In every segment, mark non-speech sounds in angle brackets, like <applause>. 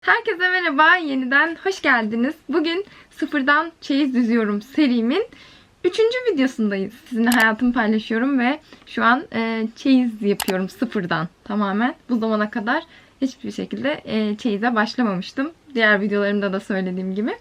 Herkese merhaba, yeniden hoş geldiniz. Bugün sıfırdan çeyiz düzüyorum serimin 3. videosundayız. Sizinle hayatımı paylaşıyorum ve şu an e, çeyiz yapıyorum sıfırdan tamamen. Bu zamana kadar hiçbir şekilde e, çeyize başlamamıştım. Diğer videolarımda da söylediğim gibi.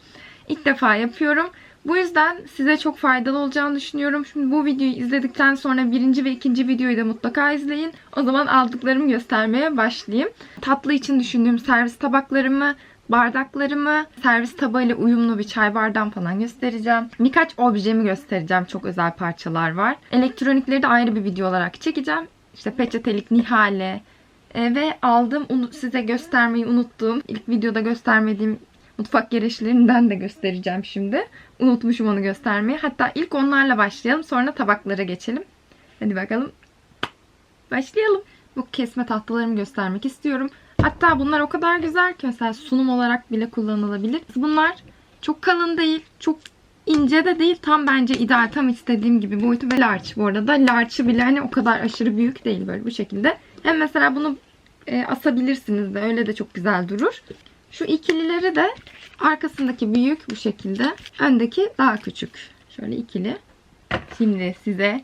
İlk defa yapıyorum. Bu yüzden size çok faydalı olacağını düşünüyorum. Şimdi bu videoyu izledikten sonra birinci ve ikinci videoyu da mutlaka izleyin. O zaman aldıklarımı göstermeye başlayayım. Tatlı için düşündüğüm servis tabaklarımı, bardaklarımı, servis tabağıyla uyumlu bir çay bardağım falan göstereceğim. Birkaç objemi göstereceğim. Çok özel parçalar var. Elektronikleri de ayrı bir video olarak çekeceğim. İşte peçetelik, nihale, e, ve aldım size göstermeyi unuttuğum ilk videoda göstermediğim mutfak gereçlerinden de göstereceğim şimdi. Unutmuşum onu göstermeyi. Hatta ilk onlarla başlayalım sonra tabaklara geçelim. Hadi bakalım. Başlayalım. Bu kesme tahtalarımı göstermek istiyorum. Hatta bunlar o kadar güzel ki mesela sunum olarak bile kullanılabilir. Bunlar çok kalın değil, çok ince de değil. Tam bence ideal, tam istediğim gibi boyutu ve large bu arada. Large'ı bile hani o kadar aşırı büyük değil böyle bu şekilde. Hem mesela bunu e, asabilirsiniz de öyle de çok güzel durur. Şu ikilileri de arkasındaki büyük bu şekilde. Öndeki daha küçük. Şöyle ikili. Şimdi size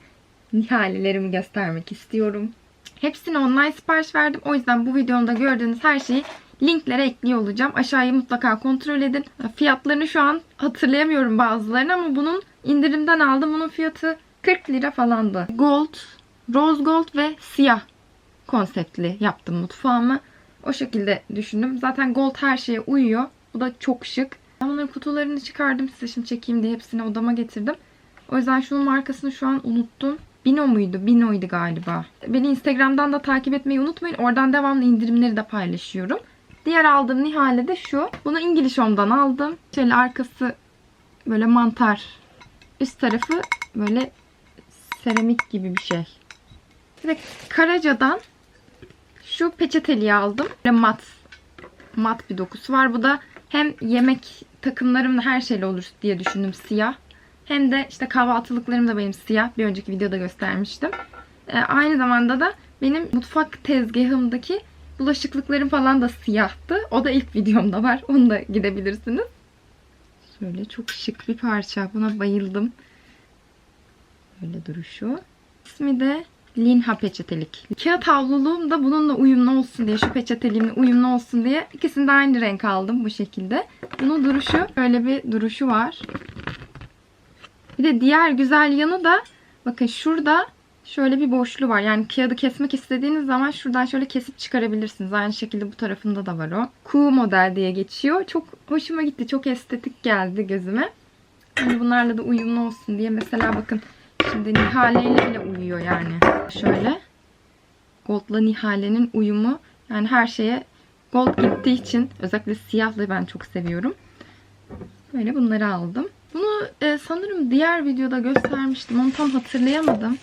nihalelerimi göstermek istiyorum. Hepsini online sipariş verdim. O yüzden bu videomda gördüğünüz her şeyi linklere ekliyor olacağım. Aşağıya mutlaka kontrol edin. Fiyatlarını şu an hatırlayamıyorum bazılarını ama bunun indirimden aldım. Bunun fiyatı 40 lira falandı. Gold, rose gold ve siyah konseptli yaptım mutfağımı. O şekilde düşündüm. Zaten gold her şeye uyuyor. Bu da çok şık. Ben bunların kutularını çıkardım size şimdi çekeyim diye hepsini odama getirdim. O yüzden şunun markasını şu an unuttum. Bino muydu? Bino'ydu galiba. Beni Instagram'dan da takip etmeyi unutmayın. Oradan devamlı indirimleri de paylaşıyorum. Diğer aldığım nihale de şu. Bunu İngiliz Home'dan aldım. Şöyle arkası böyle mantar. Üst tarafı böyle seramik gibi bir şey. De Karaca'dan şu peçeteliği aldım. Böyle mat mat bir dokusu var. Bu da hem yemek takımlarımla her şeyle olur diye düşündüm siyah. Hem de işte kahvaltılıklarım da benim siyah. Bir önceki videoda göstermiştim. Ee, aynı zamanda da benim mutfak tezgahımdaki bulaşıklıklarım falan da siyahtı. O da ilk <laughs> videomda var. Onu da gidebilirsiniz. Şöyle çok şık bir parça. Buna bayıldım. Böyle duruşu. İsmi de Linha peçetelik. Kağıt havluluğum da bununla uyumlu olsun diye, şu peçeteliğimle uyumlu olsun diye ikisini de aynı renk aldım bu şekilde. Bunun duruşu, böyle bir duruşu var. Bir de diğer güzel yanı da bakın şurada şöyle bir boşluğu var. Yani kağıdı kesmek istediğiniz zaman şuradan şöyle kesip çıkarabilirsiniz. Aynı şekilde bu tarafında da var o. Q model diye geçiyor. Çok hoşuma gitti. Çok estetik geldi gözüme. Hani bunlarla da uyumlu olsun diye mesela bakın şimdi Nihale'yle bile uyuyor yani. Şöyle. Gold'la Nihale'nin uyumu yani her şeye gold gittiği için özellikle siyahlı ben çok seviyorum. Böyle bunları aldım. Bunu e, sanırım diğer videoda göstermiştim. Onu tam hatırlayamadım.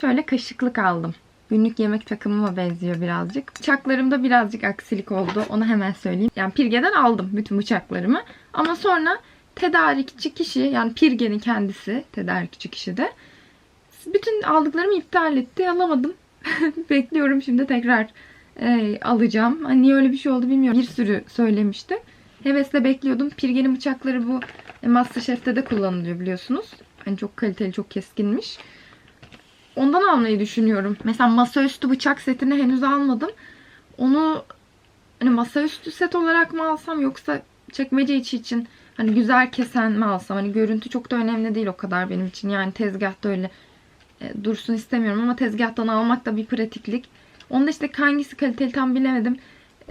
Şöyle kaşıklık aldım. Günlük yemek takımıma benziyor birazcık. Bıçaklarımda birazcık aksilik oldu. Onu hemen söyleyeyim. Yani Pirge'den aldım bütün bıçaklarımı. Ama sonra tedarikçi kişi yani Pirge'nin kendisi tedarikçi kişi de bütün aldıklarımı iptal etti. Alamadım. <laughs> Bekliyorum şimdi tekrar e, alacağım. Hani niye öyle bir şey oldu bilmiyorum. Bir sürü söylemiştim. Hevesle bekliyordum. Pirge'nin bıçakları bu e, Masterchef'te de kullanılıyor biliyorsunuz. Hani çok kaliteli, çok keskinmiş. Ondan almayı düşünüyorum. Mesela masaüstü bıçak setini henüz almadım. Onu hani masaüstü set olarak mı alsam yoksa çekmece içi için hani güzel kesen mi alsam? Hani görüntü çok da önemli değil o kadar benim için. Yani tezgahta öyle e, dursun istemiyorum ama tezgahtan almak da bir pratiklik. Onda işte hangisi kaliteli tam bilemedim.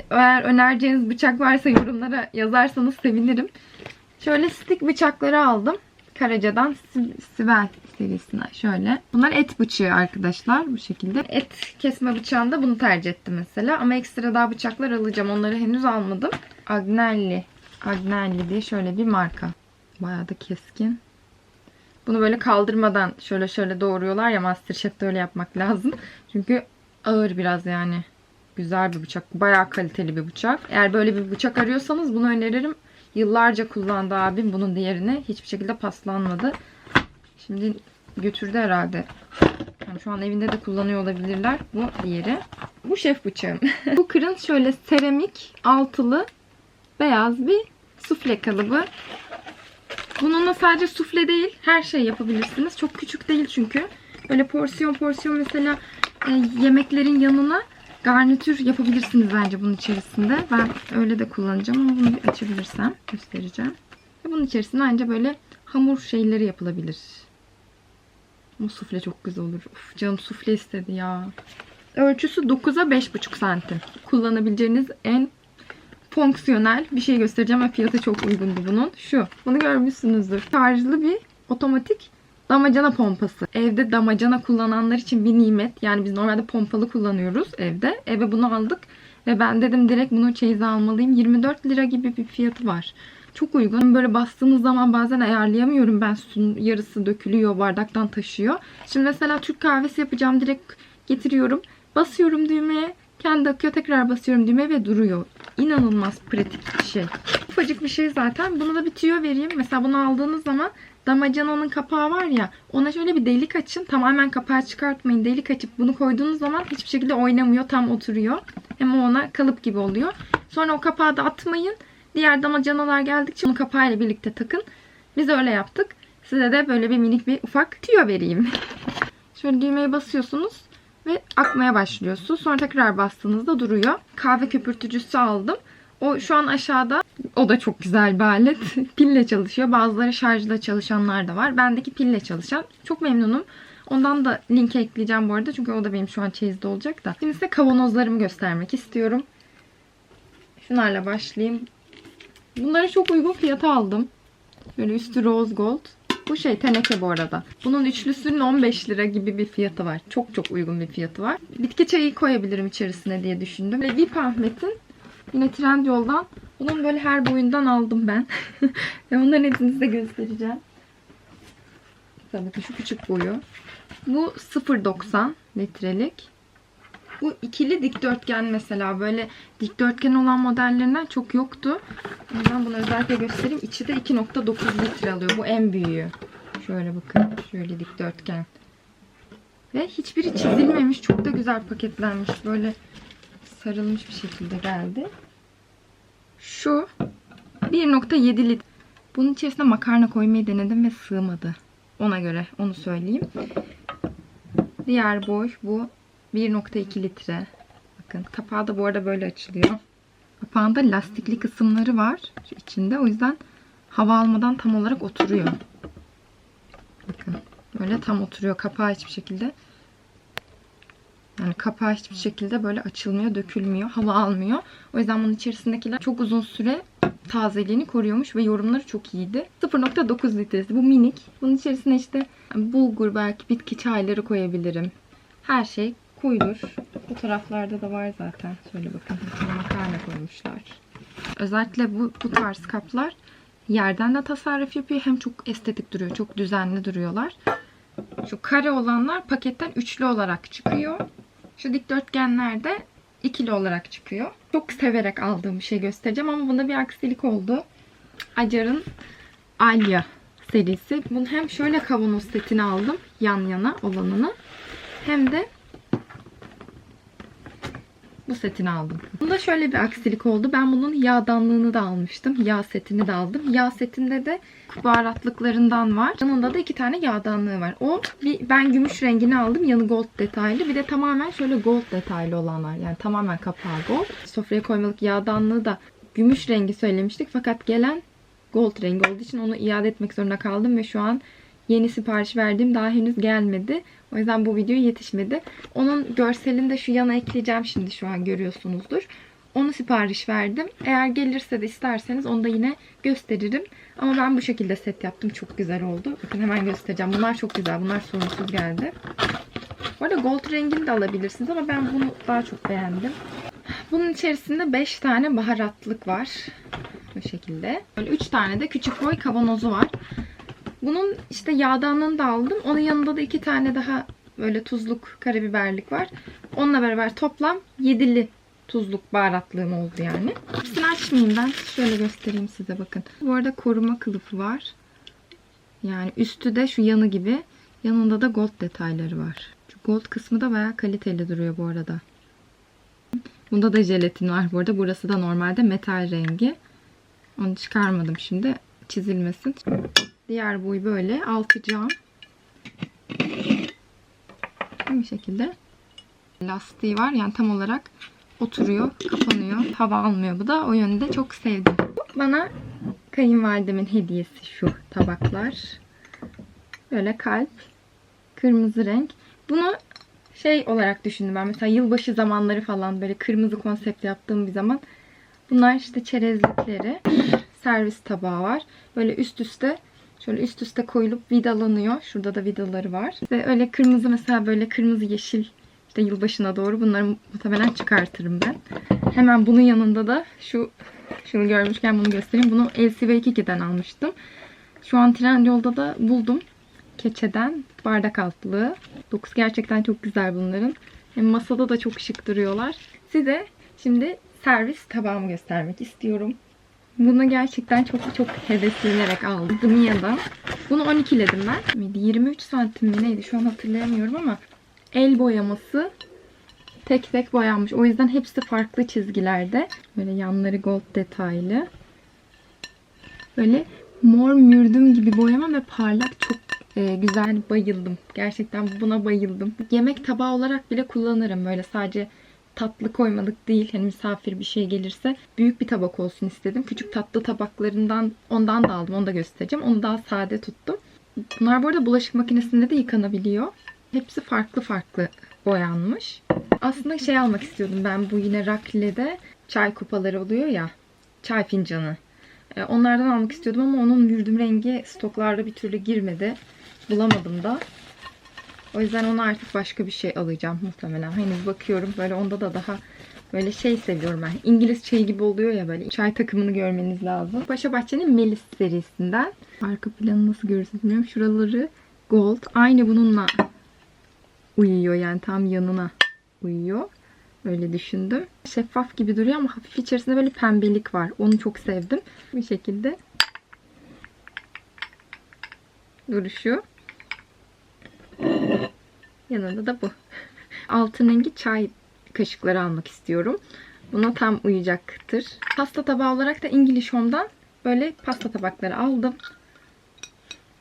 Eğer önereceğiniz bıçak varsa yorumlara yazarsanız sevinirim. Şöyle stick bıçakları aldım. Karaca'dan Si- Sibel serisinden şöyle. Bunlar et bıçağı arkadaşlar bu şekilde. Et kesme bıçağında bunu tercih ettim mesela. Ama ekstra daha bıçaklar alacağım. Onları henüz almadım. Agnelli. Agnelli diye şöyle bir marka. Bayağı da keskin. Bunu böyle kaldırmadan şöyle şöyle doğruyorlar ya Masterchef'te öyle yapmak lazım. <laughs> Çünkü ağır biraz yani. Güzel bir bıçak. Bayağı kaliteli bir bıçak. Eğer böyle bir bıçak arıyorsanız bunu öneririm. Yıllarca kullandı abim bunun diğerini. Hiçbir şekilde paslanmadı. Şimdi götürdü herhalde. Yani şu an evinde de kullanıyor olabilirler. Bu diğeri. Bu şef bıçağım. <laughs> bu kırın şöyle seramik altılı beyaz bir sufle kalıbı. Bununla sadece sufle değil, her şey yapabilirsiniz. Çok küçük değil çünkü. Böyle porsiyon porsiyon mesela e, yemeklerin yanına garnitür yapabilirsiniz bence bunun içerisinde. Ben öyle de kullanacağım ama bunu bir açabilirsem göstereceğim. Ve bunun içerisinde ancak böyle hamur şeyleri yapılabilir. Bu sufle çok güzel olur. Of, canım sufle istedi ya. Ölçüsü 9'a 5,5 santim. Kullanabileceğiniz en fonksiyonel bir şey göstereceğim ve fiyatı çok uygundu bunun. Şu. Bunu görmüşsünüzdür. Şarjlı bir otomatik damacana pompası. Evde damacana kullananlar için bir nimet. Yani biz normalde pompalı kullanıyoruz evde. Eve bunu aldık. Ve ben dedim direkt bunu çeyize almalıyım. 24 lira gibi bir fiyatı var. Çok uygun. Böyle bastığınız zaman bazen ayarlayamıyorum ben. Suyun yarısı dökülüyor, bardaktan taşıyor. Şimdi mesela Türk kahvesi yapacağım. Direkt getiriyorum. Basıyorum düğmeye. Kendi akıyor. Tekrar basıyorum düğmeye ve duruyor. İnanılmaz pratik bir şey. Ufacık bir şey zaten. Bunu da bir tüyo vereyim. Mesela bunu aldığınız zaman damacananın kapağı var ya ona şöyle bir delik açın. Tamamen kapağı çıkartmayın. Delik açıp bunu koyduğunuz zaman hiçbir şekilde oynamıyor. Tam oturuyor. Hem ona kalıp gibi oluyor. Sonra o kapağı da atmayın. Diğer damacanalar geldikçe onu kapağıyla birlikte takın. Biz öyle yaptık. Size de böyle bir minik bir ufak tüyo vereyim. <laughs> Şöyle düğmeye basıyorsunuz ve akmaya başlıyor su. Sonra tekrar bastığınızda duruyor. Kahve köpürtücüsü aldım. O şu an aşağıda. O da çok güzel bir alet. <laughs> pille çalışıyor. Bazıları şarjla çalışanlar da var. Bendeki pille çalışan. Çok memnunum. Ondan da linke ekleyeceğim bu arada. Çünkü o da benim şu an çeyizde olacak da. Şimdi size kavanozlarımı göstermek istiyorum. Şunlarla başlayayım. Bunları çok uygun fiyata aldım. Böyle üstü rose gold. Bu şey teneke bu arada. Bunun üçlüsünün 15 lira gibi bir fiyatı var. Çok çok uygun bir fiyatı var. Bitki çayı koyabilirim içerisine diye düşündüm. Ve Vip Ahmet'in yine Trendyol'dan bunun böyle her boyundan aldım ben. <laughs> Ve bunların hepsini size göstereceğim. Tabii şu küçük boyu. Bu 0.90 litrelik. Bu ikili dikdörtgen mesela böyle dikdörtgen olan modellerinden çok yoktu. Yüzden bunu özellikle göstereyim. İçi de 2.9 litre alıyor. Bu en büyüğü. Şöyle bakın. Şöyle dikdörtgen. Ve hiçbiri çizilmemiş. Çok da güzel paketlenmiş. Böyle sarılmış bir şekilde geldi. Şu 1.7 litre. Bunun içerisine makarna koymayı denedim ve sığmadı. Ona göre onu söyleyeyim. Diğer boy bu 1.2 litre. Bakın kapağı da bu arada böyle açılıyor. Kapağında lastikli kısımları var şu içinde. O yüzden hava almadan tam olarak oturuyor. Bakın böyle tam oturuyor. Kapağı hiçbir şekilde yani kapağı hiçbir şekilde böyle açılmıyor, dökülmüyor, hava almıyor. O yüzden bunun içerisindekiler çok uzun süre tazeliğini koruyormuş ve yorumları çok iyiydi. 0.9 litresi. Bu minik. Bunun içerisine işte bulgur belki bitki çayları koyabilirim. Her şey koyulur. Bu taraflarda da var zaten. Şöyle bakın. Makarna koymuşlar. Özellikle bu, bu tarz kaplar yerden de tasarruf yapıyor. Hem çok estetik duruyor. Çok düzenli duruyorlar. Şu kare olanlar paketten üçlü olarak çıkıyor. Şu dikdörtgenler de ikili olarak çıkıyor. Çok severek aldığım bir şey göstereceğim ama bunda bir aksilik oldu. Acar'ın Alya serisi. Bunu hem şöyle kavanoz setini aldım. Yan yana olanını. Hem de bu setini aldım. Bunda şöyle bir aksilik oldu. Ben bunun yağdanlığını da almıştım. Yağ setini de aldım. Yağ setinde de baharatlıklarından var. Yanında da iki tane yağdanlığı var. O bir ben gümüş rengini aldım. Yanı gold detaylı. Bir de tamamen şöyle gold detaylı olanlar. Yani tamamen kapağı gold. Sofraya koymalık yağdanlığı da gümüş rengi söylemiştik. Fakat gelen gold rengi olduğu için onu iade etmek zorunda kaldım ve şu an yeni sipariş verdiğim daha henüz gelmedi. O yüzden bu video yetişmedi. Onun görselini de şu yana ekleyeceğim şimdi şu an görüyorsunuzdur. Onu sipariş verdim. Eğer gelirse de isterseniz onu da yine gösteririm. Ama ben bu şekilde set yaptım. Çok güzel oldu. Bakın hemen göstereceğim. Bunlar çok güzel. Bunlar sorunsuz geldi. Bu arada gold rengini de alabilirsiniz ama ben bunu daha çok beğendim. Bunun içerisinde 5 tane baharatlık var. Bu şekilde. Böyle 3 tane de küçük boy kavanozu var. Bunun işte yağdanlığını da aldım. Onun yanında da iki tane daha böyle tuzluk karabiberlik var. Onunla beraber toplam 7'li tuzluk baharatlığım oldu yani. Hepsini açmayayım ben. Şöyle göstereyim size bakın. Bu arada koruma kılıfı var. Yani üstü de şu yanı gibi. Yanında da gold detayları var. Şu gold kısmı da bayağı kaliteli duruyor bu arada. Bunda da jelatin var bu arada. Burası da normalde metal rengi. Onu çıkarmadım şimdi. Çizilmesin. Diğer boyu böyle. Altı cam. Bu şekilde. Lastiği var. Yani tam olarak oturuyor. Kapanıyor. Hava almıyor bu da. O yönde çok sevdim. Bana kayınvalidemin hediyesi şu tabaklar. Böyle kalp. Kırmızı renk. Bunu şey olarak düşündüm ben. Mesela yılbaşı zamanları falan böyle kırmızı konsept yaptığım bir zaman. Bunlar işte çerezlikleri. Servis tabağı var. Böyle üst üste şöyle üst üste koyulup vidalanıyor. Şurada da vidaları var. Ve öyle kırmızı mesela böyle kırmızı yeşil işte yılbaşına doğru bunları muhtemelen çıkartırım ben. Hemen bunun yanında da şu şunu görmüşken bunu göstereyim. Bunu LCV2'den almıştım. Şu an Trendyol'da da buldum. Keçeden bardak altlığı. Dokusu gerçekten çok güzel bunların. Hem masada da çok şık duruyorlar. Size şimdi servis tabağımı göstermek istiyorum. Bunu gerçekten çok çok heveslenerek aldım. Mia'dan. Bunu 12'ledim ben. 23 santim mi neydi şu an hatırlayamıyorum ama el boyaması tek tek boyanmış. O yüzden hepsi farklı çizgilerde. Böyle yanları gold detaylı. Böyle mor mürdüm gibi boyama ve parlak çok e, güzel bayıldım. Gerçekten buna bayıldım. Yemek tabağı olarak bile kullanırım. Böyle sadece tatlı koymalık değil. Hani misafir bir şey gelirse büyük bir tabak olsun istedim. Küçük tatlı tabaklarından ondan da aldım. Onu da göstereceğim. Onu daha sade tuttum. Bunlar bu arada bulaşık makinesinde de yıkanabiliyor. Hepsi farklı farklı boyanmış. Aslında şey almak istiyordum ben bu yine Rakle'de çay kupaları oluyor ya. Çay fincanı. E, Onlardan almak istiyordum ama onun mürdüm rengi stoklarda bir türlü girmedi. Bulamadım da. O yüzden ona artık başka bir şey alacağım muhtemelen. Henüz bakıyorum böyle onda da daha böyle şey seviyorum ben. İngiliz çayı gibi oluyor ya böyle. Çay takımını görmeniz lazım. Paşa Bahçe'nin Melis serisinden. Arka planı nasıl görürsünüz bilmiyorum. Şuraları gold. Aynı bununla uyuyor yani tam yanına uyuyor. Öyle düşündüm. Şeffaf gibi duruyor ama hafif içerisinde böyle pembelik var. Onu çok sevdim. Bir şekilde duruşu. Yanında da bu. <laughs> Altın rengi çay kaşıkları almak istiyorum. Buna tam uyacaktır. Pasta tabağı olarak da English Home'dan böyle pasta tabakları aldım.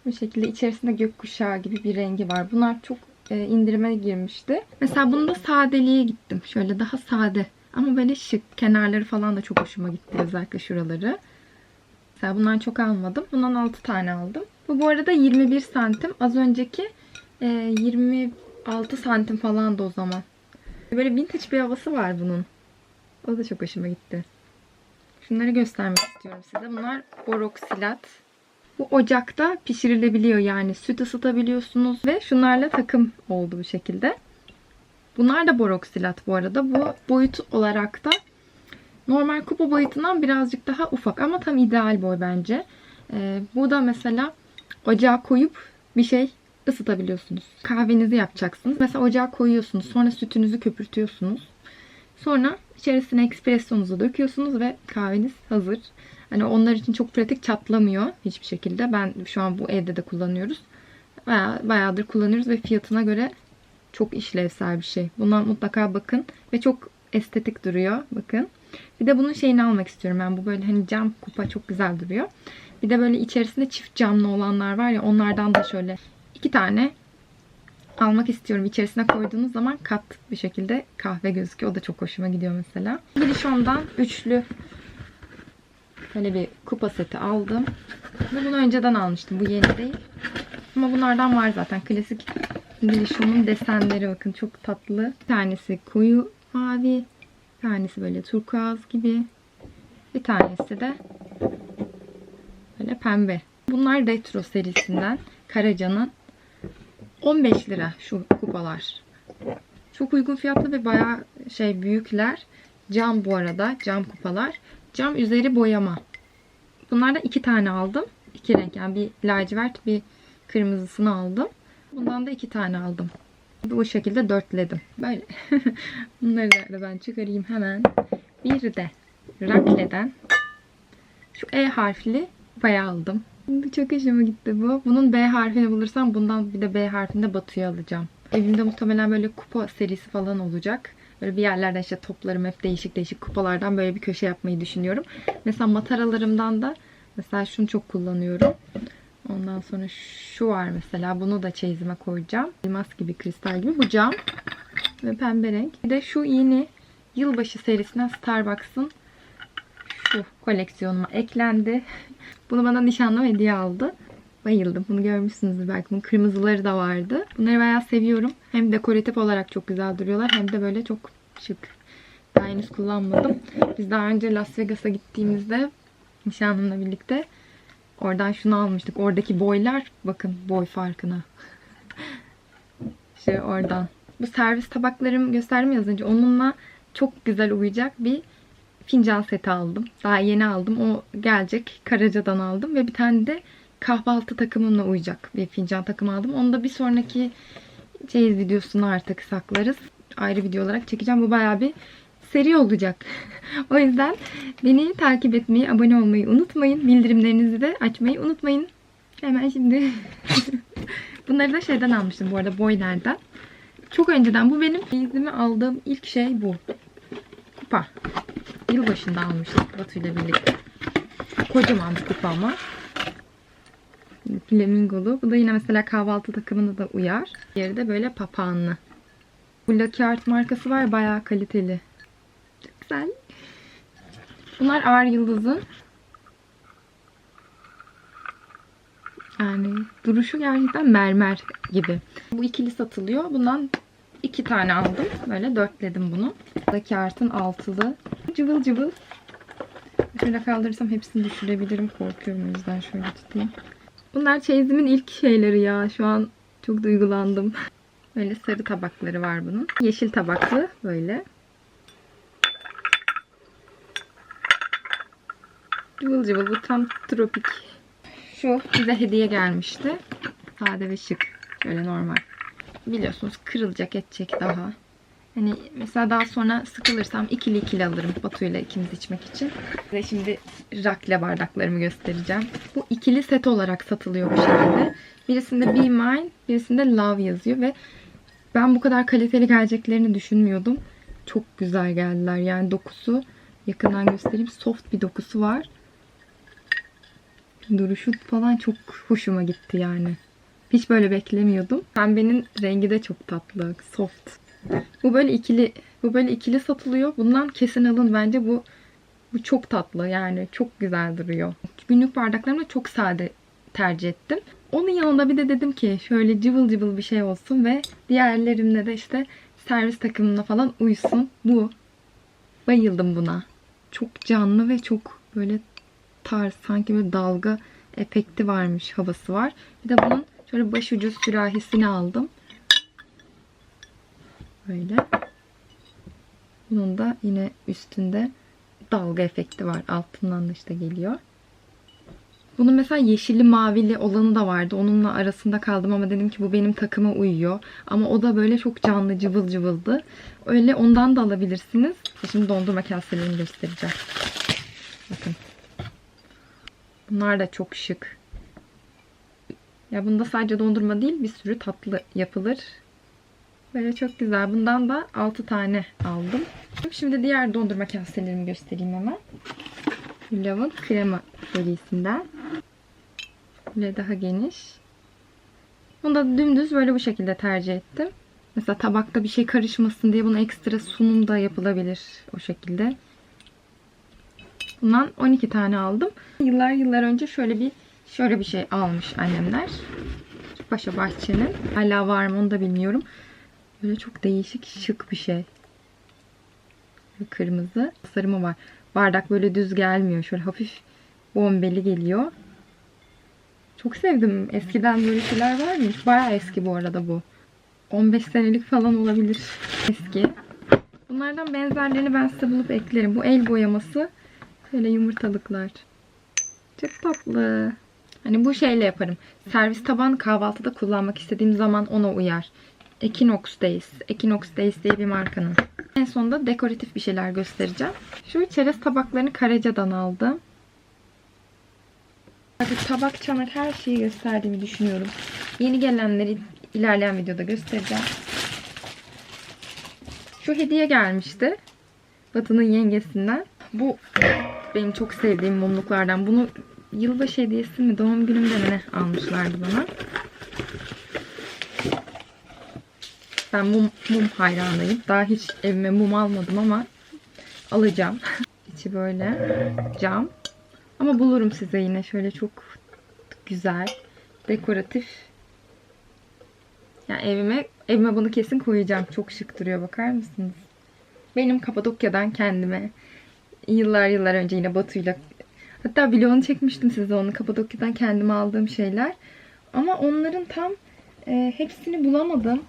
Bu şekilde içerisinde gökkuşağı gibi bir rengi var. Bunlar çok e, indirime girmişti. Mesela bunu da sadeliğe gittim. Şöyle daha sade. Ama böyle şık. Kenarları falan da çok hoşuma gitti. Özellikle şuraları. Mesela bundan çok almadım. Bundan 6 tane aldım. Bu bu arada 21 santim. Az önceki e, 20 6 santim falan da o zaman. Böyle vintage bir havası var bunun. O da çok hoşuma gitti. Şunları göstermek istiyorum size. Bunlar boroksilat. Bu ocakta pişirilebiliyor yani süt ısıtabiliyorsunuz ve şunlarla takım oldu bu şekilde. Bunlar da boroksilat bu arada. Bu boyut olarak da normal kupa boyutundan birazcık daha ufak ama tam ideal boy bence. Ee, bu da mesela ocağa koyup bir şey ısıtabiliyorsunuz. Kahvenizi yapacaksınız. Mesela ocağa koyuyorsunuz. Sonra sütünüzü köpürtüyorsunuz. Sonra içerisine espressonuzu döküyorsunuz ve kahveniz hazır. Hani onlar için çok pratik çatlamıyor hiçbir şekilde. Ben şu an bu evde de kullanıyoruz. Bayağı, bayağıdır kullanıyoruz ve fiyatına göre çok işlevsel bir şey. Buna mutlaka bakın ve çok estetik duruyor. Bakın. Bir de bunun şeyini almak istiyorum ben. Bu böyle hani cam kupa çok güzel duruyor. Bir de böyle içerisinde çift camlı olanlar var ya onlardan da şöyle iki tane almak istiyorum. İçerisine koyduğunuz zaman kat bir şekilde kahve gözüküyor. O da çok hoşuma gidiyor mesela. Girişom'dan üçlü böyle bir kupa seti aldım. Ve bunu önceden almıştım. Bu yeni değil. Ama bunlardan var zaten. Klasik Girişom'un desenleri bakın çok tatlı. Bir tanesi koyu mavi. Bir tanesi böyle turkuaz gibi. Bir tanesi de böyle pembe. Bunlar retro serisinden. Karaca'nın 15 lira şu kupalar. Çok uygun fiyatlı ve bayağı şey büyükler. Cam bu arada. Cam kupalar. Cam üzeri boyama. Bunlardan iki tane aldım. İki renk yani bir lacivert bir kırmızısını aldım. Bundan da iki tane aldım. Bu şekilde dörtledim. Böyle. <laughs> Bunları da ben çıkarayım hemen. Bir de Rakle'den şu E harfli bayağı aldım. Çok hoşuma gitti bu. Bunun B harfini bulursam bundan bir de B harfinde Batu'yu alacağım. Evimde muhtemelen böyle kupa serisi falan olacak. Böyle bir yerlerden işte toplarım hep değişik değişik kupalardan böyle bir köşe yapmayı düşünüyorum. Mesela mataralarımdan da mesela şunu çok kullanıyorum. Ondan sonra şu var mesela. Bunu da çeyizime koyacağım. Elmas gibi, kristal gibi. Bu cam ve pembe renk. Bir de şu yeni yılbaşı serisinden Starbucks'ın şu koleksiyonuma eklendi. Bunu bana nişanlı hediye aldı. Bayıldım. Bunu görmüşsünüzdür belki. Bunun kırmızıları da vardı. Bunları bayağı seviyorum. Hem dekoratif olarak çok güzel duruyorlar. Hem de böyle çok şık. Daha henüz kullanmadım. Biz daha önce Las Vegas'a gittiğimizde nişanlımla birlikte oradan şunu almıştık. Oradaki boylar bakın boy farkına. şey oradan. Bu servis tabaklarım gösterdim az önce. Onunla çok güzel uyacak bir fincan seti aldım. Daha yeni aldım. O gelecek. Karaca'dan aldım. Ve bir tane de kahvaltı takımımla uyacak bir fincan takımı aldım. Onu da bir sonraki çeyiz videosunu artık saklarız. Ayrı video olarak çekeceğim. Bu bayağı bir seri olacak. <laughs> o yüzden beni takip etmeyi, abone olmayı unutmayın. Bildirimlerinizi de açmayı unutmayın. Hemen şimdi. <laughs> Bunları da şeyden almıştım bu arada Boyner'den. Çok önceden bu benim çeyizimi aldığım ilk şey bu. Kupa. Yılbaşında almıştık Batu ile birlikte. Kocaman bir kupa ama. Flamingolu. Bu da yine mesela kahvaltı takımına da uyar. Diğeri de böyle papağanlı. Bu Lucky Art markası var. Bayağı kaliteli. Çok güzel. Bunlar ağır yıldızın. Yani duruşu gerçekten mermer gibi. Bu ikili satılıyor. Bundan iki tane aldım. Böyle dörtledim bunu. Lucky Art'ın altılı. Cıvıl cıvıl. Şöyle kaldırırsam hepsini düşürebilirim. Korkuyorum o yüzden şöyle tutayım. Bunlar çeyizimin ilk şeyleri ya. Şu an çok duygulandım. Böyle sarı tabakları var bunun. Yeşil tabaklı böyle. Cıvıl cıvıl bu tam tropik. Şu bize hediye gelmişti. Sade ve şık. Şöyle normal. Biliyorsunuz kırılacak edecek daha. Hani mesela daha sonra sıkılırsam ikili ikili alırım Batu ile ikimiz içmek için. Ve şimdi rakle bardaklarımı göstereceğim. Bu ikili set olarak satılıyor bu şekilde. Birisinde Be Mine, birisinde Love yazıyor ve ben bu kadar kaliteli geleceklerini düşünmüyordum. Çok güzel geldiler. Yani dokusu yakından göstereyim. Soft bir dokusu var. Duruşu falan çok hoşuma gitti yani. Hiç böyle beklemiyordum. Pembenin rengi de çok tatlı. Soft. Bu böyle ikili bu böyle ikili satılıyor. Bundan kesin alın bence bu bu çok tatlı yani çok güzel duruyor. Günlük bardaklarımda çok sade tercih ettim. Onun yanında bir de dedim ki şöyle cıvıl cıvıl bir şey olsun ve diğerlerimle de işte servis takımına falan uysun. Bu. Bayıldım buna. Çok canlı ve çok böyle tarz sanki böyle dalga efekti varmış havası var. Bir de bunun şöyle başucu sürahisini aldım. Böyle. Bunun da yine üstünde dalga efekti var. Altından da işte geliyor. Bunun mesela yeşilli mavili olanı da vardı. Onunla arasında kaldım ama dedim ki bu benim takıma uyuyor. Ama o da böyle çok canlı cıvıl cıvıldı. Öyle ondan da alabilirsiniz. Şimdi dondurma kaselerini göstereceğim. Bakın. Bunlar da çok şık. Ya bunda sadece dondurma değil bir sürü tatlı yapılır. Böyle çok güzel. Bundan da 6 tane aldım. Şimdi diğer dondurma kaselerimi göstereyim hemen. Lavın krema serisinden. Böyle daha geniş. Bunu da dümdüz böyle bu şekilde tercih ettim. Mesela tabakta bir şey karışmasın diye bunu ekstra sunum da yapılabilir o şekilde. Bundan 12 tane aldım. Yıllar yıllar önce şöyle bir şöyle bir şey almış annemler. Paşa Bahçe'nin. Hala var mı onu da bilmiyorum. Böyle çok değişik şık bir şey. Böyle kırmızı tasarımı var. Bardak böyle düz gelmiyor. Şöyle hafif bombeli geliyor. Çok sevdim. Eskiden böyle şeyler var mı? Bayağı eski bu arada bu. 15 senelik falan olabilir. Eski. Bunlardan benzerlerini ben size bulup eklerim. Bu el boyaması. Böyle yumurtalıklar. Çok tatlı. Hani bu şeyle yaparım. Servis taban kahvaltıda kullanmak istediğim zaman ona uyar. Equinox Days. Equinox Days diye bir markanın. En sonunda dekoratif bir şeyler göstereceğim. Şu çerez tabaklarını Karaca'dan aldım. Artık tabak, çanak her şeyi gösterdiğimi düşünüyorum. Yeni gelenleri ilerleyen videoda göstereceğim. Şu hediye gelmişti. Batı'nın yengesinden. Bu benim çok sevdiğim mumluklardan. Bunu yılbaşı hediyesi mi doğum günümde mi ne almışlardı bana. Ben mum, mum hayranıyım. Daha hiç evime mum almadım ama alacağım. <laughs> İçi böyle cam. Ama bulurum size yine şöyle çok güzel, dekoratif. Yani evime evime bunu kesin koyacağım. Çok şık duruyor bakar mısınız? Benim Kapadokya'dan kendime yıllar yıllar önce yine Batu'yla hatta vlogunu çekmiştim size onu Kapadokya'dan kendime aldığım şeyler. Ama onların tam e, hepsini bulamadım.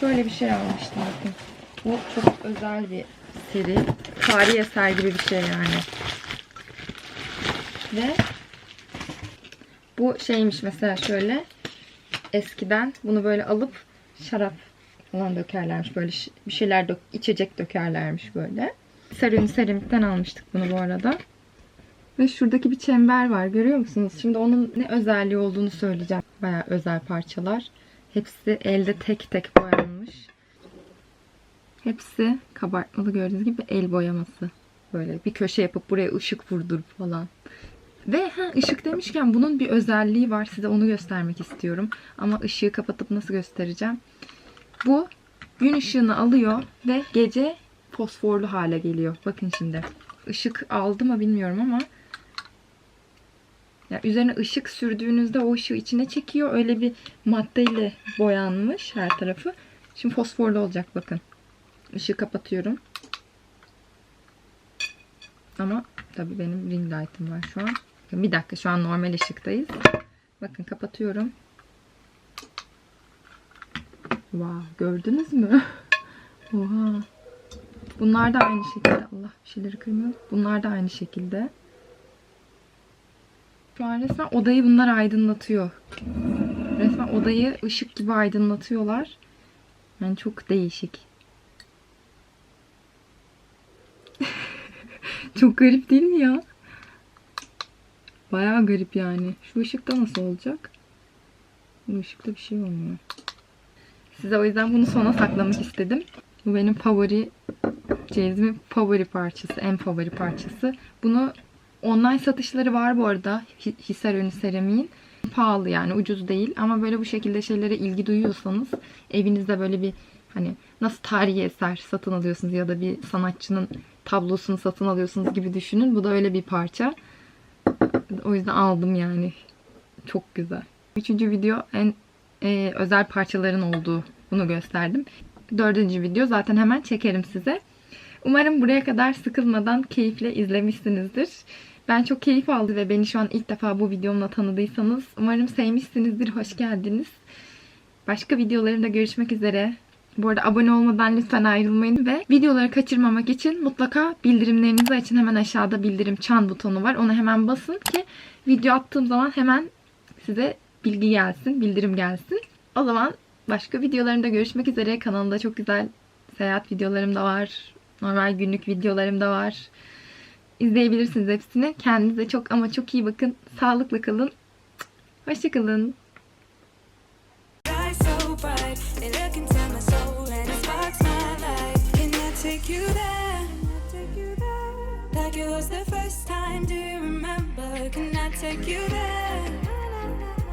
Şöyle bir şey almıştım bakın. Bu çok özel bir seri. Tarihi eser gibi bir şey yani. Ve bu şeymiş mesela şöyle eskiden bunu böyle alıp şarap falan dökerlermiş böyle bir şeyler dök içecek dökerlermiş böyle. Sarıın seramikten almıştık bunu bu arada. Ve şuradaki bir çember var görüyor musunuz? Şimdi onun ne özelliği olduğunu söyleyeceğim. Bayağı özel parçalar. Hepsi elde tek tek boyanmış. Hepsi kabartmalı gördüğünüz gibi el boyaması. Böyle bir köşe yapıp buraya ışık vurdurup falan. Ve ha, ışık demişken bunun bir özelliği var. Size onu göstermek istiyorum. Ama ışığı kapatıp nasıl göstereceğim? Bu gün ışığını alıyor ve gece fosforlu hale geliyor. Bakın şimdi. Işık aldı mı bilmiyorum ama ya üzerine ışık sürdüğünüzde o ışığı içine çekiyor. Öyle bir maddeyle boyanmış her tarafı. Şimdi fosforlu olacak bakın. Işığı kapatıyorum. Ama tabii benim ring light'ım var şu an. Bir dakika şu an normal ışıktayız. Bakın kapatıyorum. Wow, gördünüz mü? <laughs> Oha. Bunlar da aynı şekilde. Allah bir şeyleri kırmıyor. Bunlar da aynı şekilde. Şu an resmen odayı bunlar aydınlatıyor. Resmen odayı ışık gibi aydınlatıyorlar. Yani çok değişik. <laughs> çok garip değil mi ya? Bayağı garip yani. Şu ışıkta nasıl olacak? Bu ışıkta bir şey olmuyor. Size o yüzden bunu sona saklamak istedim. Bu benim favori cevizimin favori parçası. En favori parçası. Bunu online satışları var bu arada. Hi- Hisar ünlü seramiğin. Pahalı yani ucuz değil. Ama böyle bu şekilde şeylere ilgi duyuyorsanız evinizde böyle bir hani nasıl tarihi eser satın alıyorsunuz ya da bir sanatçının tablosunu satın alıyorsunuz gibi düşünün. Bu da öyle bir parça. O yüzden aldım yani. Çok güzel. Üçüncü video en e, özel parçaların olduğu bunu gösterdim. Dördüncü video zaten hemen çekerim size. Umarım buraya kadar sıkılmadan keyifle izlemişsinizdir. Ben çok keyif aldı ve beni şu an ilk defa bu videomla tanıdıysanız umarım sevmişsinizdir. Hoş geldiniz. Başka videolarımda görüşmek üzere. Bu arada abone olmadan lütfen ayrılmayın ve videoları kaçırmamak için mutlaka bildirimlerinizi açın. Hemen aşağıda bildirim çan butonu var. Ona hemen basın ki video attığım zaman hemen size bilgi gelsin, bildirim gelsin. O zaman başka videolarımda görüşmek üzere. Kanalımda çok güzel seyahat videolarım da var. Normal günlük videolarım da var. İzleyebilirsiniz hepsini. Kendinize çok ama çok iyi bakın. Sağlıklı kalın. Hoşçakalın. Take take you there?